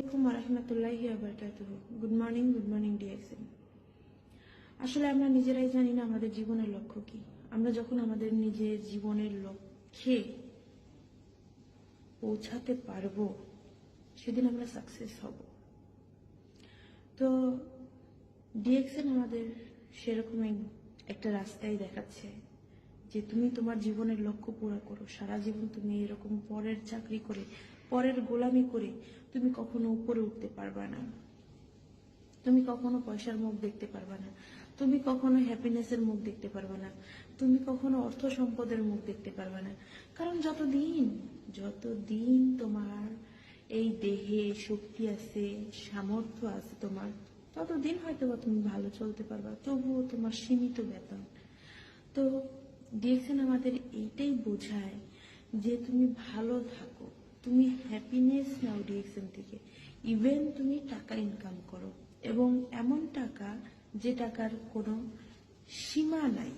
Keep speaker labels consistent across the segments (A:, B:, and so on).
A: আসসালামাইকুম রহমতুল্লাহি good morning good morning DXN আসলে আমরা নিজেরাই জানি না আমাদের জীবনের লক্ষ্য কি। আমরা যখন আমাদের নিজের জীবনের লক্ষ্যে পৌঁছাতে পারব, সেদিন আমরা সাকসেস হব। তো ডিএক্সএন আমাদের সেরকম একটা রাস্তাই দেখাচ্ছে যে তুমি তোমার জীবনের লক্ষ্য পুরো করো। সারা জীবন তুমি এরকম পরের চাকরি করে পরের গোলামি করে তুমি কখনো উপরে উঠতে পারবা না। তুমি কখনো পয়সার মুখ দেখতে পারবে না। তুমি কখনো হ্যাপিনেসের মুখ দেখতে পারবে না। তুমি কখনো অর্থ সম্পদের মুখ দেখতে পারবে না। কারণ যতদিন যতদিন তোমার এই দেহে শক্তি আছে, সামর্থ্য আছে তোমার, ততদিন হয়তো বা তুমি ভালো চলতে পারবা। তবুও তোমার সীমিত বেতন। তো ডিএক্সএন আমাদের এইটাই বোঝায় যে তুমি ভালো থাকো। তুমি হ্যাপিনেস নাও ডিএক্সএন থেকে। ইভেন তুমি টাকা ইনকাম করো। এবং এমন টাকা যে টাকার কোনো সীমা নাই।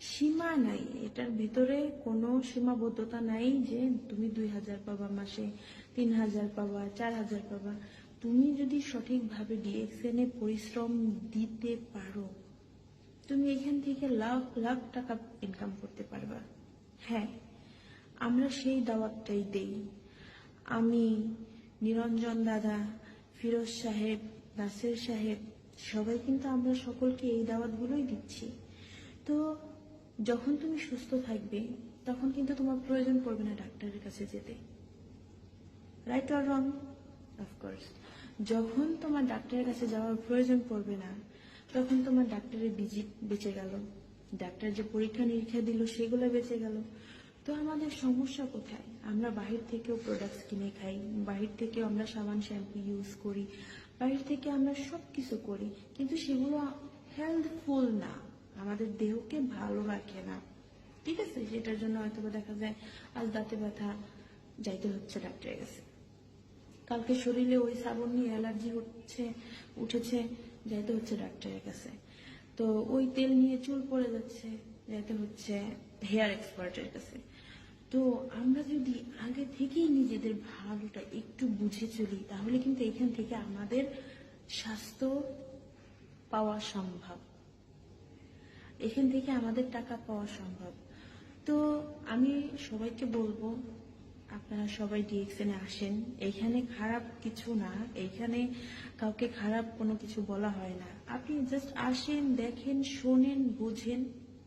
A: সীমা নাই। এটার ভিতরে কোনো সীমাবদ্ধতা নাই যে তুমি দুই হাজার পাবা মাসে, তিন হাজার পাবা, চার হাজার পাবা। তুমি যদি সঠিকভাবে ডিএক্সএন এ পরিশ্রম দিতে পারো, তুমি এখান থেকে লাখ লাখ টাকা ইনকাম করতে পারবা। হ্যাঁ আমরা সেই দাওয়াতটাই দেই। আমি নিরঞ্জন দাদা, ফিরোজ সাহেব, নাসির সাহেব, সবাই কিন্তু আমরা সকলকে এই দাওয়াতগুলোই দিচ্ছি। তো যখন তুমি সুস্থ থাকবে, তখন কিন্তু তোমার প্রয়োজন পড়বে না ডাক্তারের কাছে যেতে। রাইট অর রং অফকোর্স যখন তোমার ডাক্তারের কাছে যাওয়ার প্রয়োজন পড়বে না, তখন তোমার ডাক্তারের ভিজিট বেঁচে গেল। ডাক্তার যে পরীক্ষা নিরীক্ষা দিল, সেগুলো বেঁচে গেল। তো আমাদের সমস্যা কোথায়? আমরা বাহির থেকেও প্রোডাক্টস কিনে খাই, বাহির থেকেও আমরা সাবান শ্যাম্পু ইউজ করি, বাহির থেকে আমরা সব কিছু করি, কিন্তু সেগুলো হেলথফুল না। আমাদের দেহকে ভালো রাখে না। ঠিক আছে? সেটার জন্য হয়তো দেখা যায়, আজ দাঁতে ব্যথা, যাইতে হচ্ছে ডাক্তারের কাছে। কালকে শরীরে ওই সাবন নিয়ে অ্যালার্জি হচ্ছে, উঠেছে, যাইতে হচ্ছে ডাক্তারের কাছে। তো ওই তেল নিয়ে চুল পড়ে যাচ্ছে, যাইতে হচ্ছে হেয়ার এক্সপার্টের কাছে। তো আমরা যদি আগে থেকেই নিজেদের ভালোটা একটু বুঝে চলি, তাহলে কিন্তু এখান থেকে আমাদের স্বাস্থ্য পাওয়া সম্ভব। এখান থেকে আমাদের টাকা পাওয়া সম্ভব। তো আমি সবাইকে বলব, আপনারা সবাই ডিএক্সএন আসেন। এখানে খারাপ কিছু না এইখানে কাউকে খারাপ কোনো কিছু বলা হয় না। আপনি জাস্ট আসেন, দেখেন, শোনেন, বুঝেন,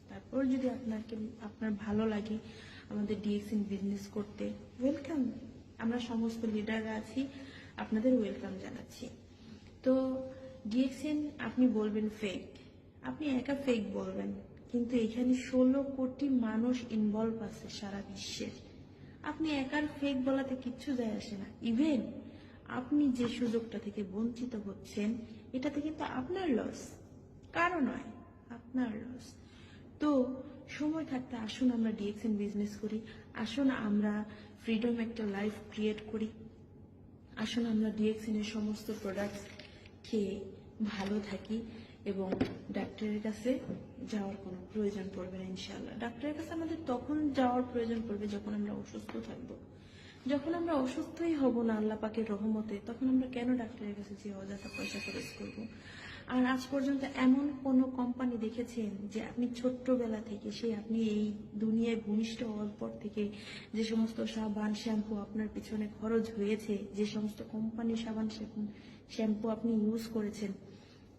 A: তারপর যদি আপনাকে, আপনার ভালো লাগে আমাদের ডিএক্সএন বিজনেস করতে। ওয়েলকাম আমরা সমস্ত লিডাররা আছি। আপনাদের ওয়েলকাম জানাচ্ছি। তো ডিএক্সএন আপনি বলবেন ফেক আপনি একা ফেক বলবেন। কিন্তু এখানে ষোলো কোটি মানুষ ইনভলভ আছে সারা বিশ্বের আপনি একার ফেক বলাতে কিচ্ছু যায় আসে না। ইভেন আপনি যে সুযোগটা থেকে বঞ্চিত হচ্ছেন, এটাতে কিন্তু আপনার লস কারও নয়, আপনার লস তো সময় থাকতে আসুন আমরা ডিএক্সএন বিজনেস করি। আসুন আমরা ফ্রিডম একটা লাইফ ক্রিয়েট করি। আসুন আমরা ডিএক্সএন এর সমস্ত প্রোডাক্টস খেয়ে ভালো থাকি এবং ডাক্তারের কাছে যাওয়ার কোনো প্রয়োজন পড়বে না ইনশাল্লাহ ডাক্তারের কাছে আমাদের তখন যাওয়ার প্রয়োজন পড়বে যখন আমরা অসুস্থ থাকব। যখন আমরা অসুস্থই হব না আল্লাহ পাকের রহমতে, তখন আমরা কেন ডাক্তারের কাছে যে অযথা পয়সা খরচ করব? আর আজ পর্যন্ত এমন কোন কোম্পানি দেখেছেন যে আপনি ছোট্টবেলা থেকে সেই আপনি এই দুনিয়ায় ভূমিষ্ঠ হওয়ার পর থেকে যে সমস্ত সাবান শ্যাম্পু আপনার পিছনে খরচ হয়েছে, যে সমস্ত কোম্পানি সাবান শ্যাম্পু আপনি ইউজ করেছেন,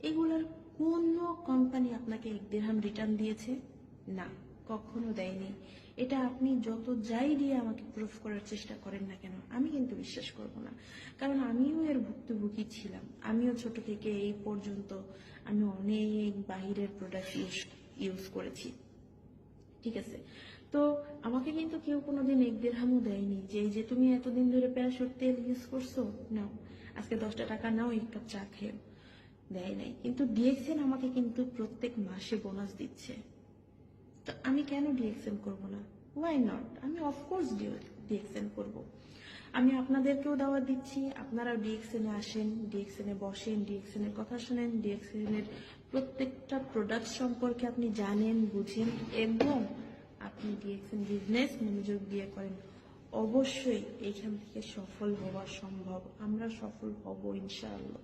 A: এগুলোর কোন কোম্পানি আপনাকে এক দেড়হাম রিটার্ন দিয়েছে? না। কখনো দেয়নি। এটা আপনি যত যাই দিয়ে আমাকে প্রুফ করার চেষ্টা করেন না কেন, আমি কিন্তু বিশ্বাস করব না। কারণ আমিও এর ভুক্তভোগী ছিলাম। আমিও ছোট থেকে এই পর্যন্ত আমি অনেক বাহিরের প্রোডাক্ট ইউজ ইউজ করেছি। ঠিক আছে? তো আমাকে কিন্তু কেউ কোনোদিন এক দেড়হামও দেয়নি। যে যে তুমি এতদিন ধরে প্যারাশুট তেল ইউজ করছ, নাও। আজকে দশটা টাকা নাও, এক কাপ চা খেও দেয় নাই। কিন্তু ডিএক্সএন আমাকে কিন্তু প্রত্যেক মাসে বোনাস দিচ্ছে। তো আমি কেন ডিএক্সএন করব না? ওয়াই নট আমি অফকোর্স ডিএক্সএন করব। আমি আপনাদেরকেও দাওয়াত দিচ্ছি আপনারাও ডিএক্সএন এ আসেন ডিএক্সএন এ বসেন ডিএক্সএন এর কথা শুনেন ডিএক্সএন এর প্রত্যেকটা প্রোডাক্ট সম্পর্কে আপনি জানেন, বুঝেন এবং আপনি ডিএক্সএন বিজনেস মনোযোগ দিয়ে করেন। অবশ্যই এখান থেকে সফল হওয়া সম্ভব। আমরা সফল হব ইনশাআল্লাহ।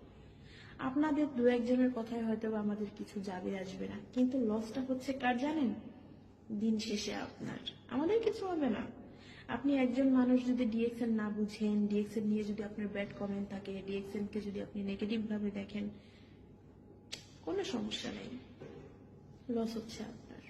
A: আপনাদের দু একজনের কথায় হয়তো আমাদের কিছু যাবে আসবে না। কিন্তু লসটা হচ্ছে কার জানেন? দিন শেষে আপনার। আমাদের কিছু হবে না। আপনি একজন মানুষ যদি ডিএক্সএন না বুঝেন ডিএক্সএন নিয়ে যদি আপনার ব্যাড কমেন্ট থাকে ডিএক্সএন কে যদি আপনি নেগেটিভ ভাবে দেখেন, কোনো সমস্যা নেই। লস হচ্ছে আপনার।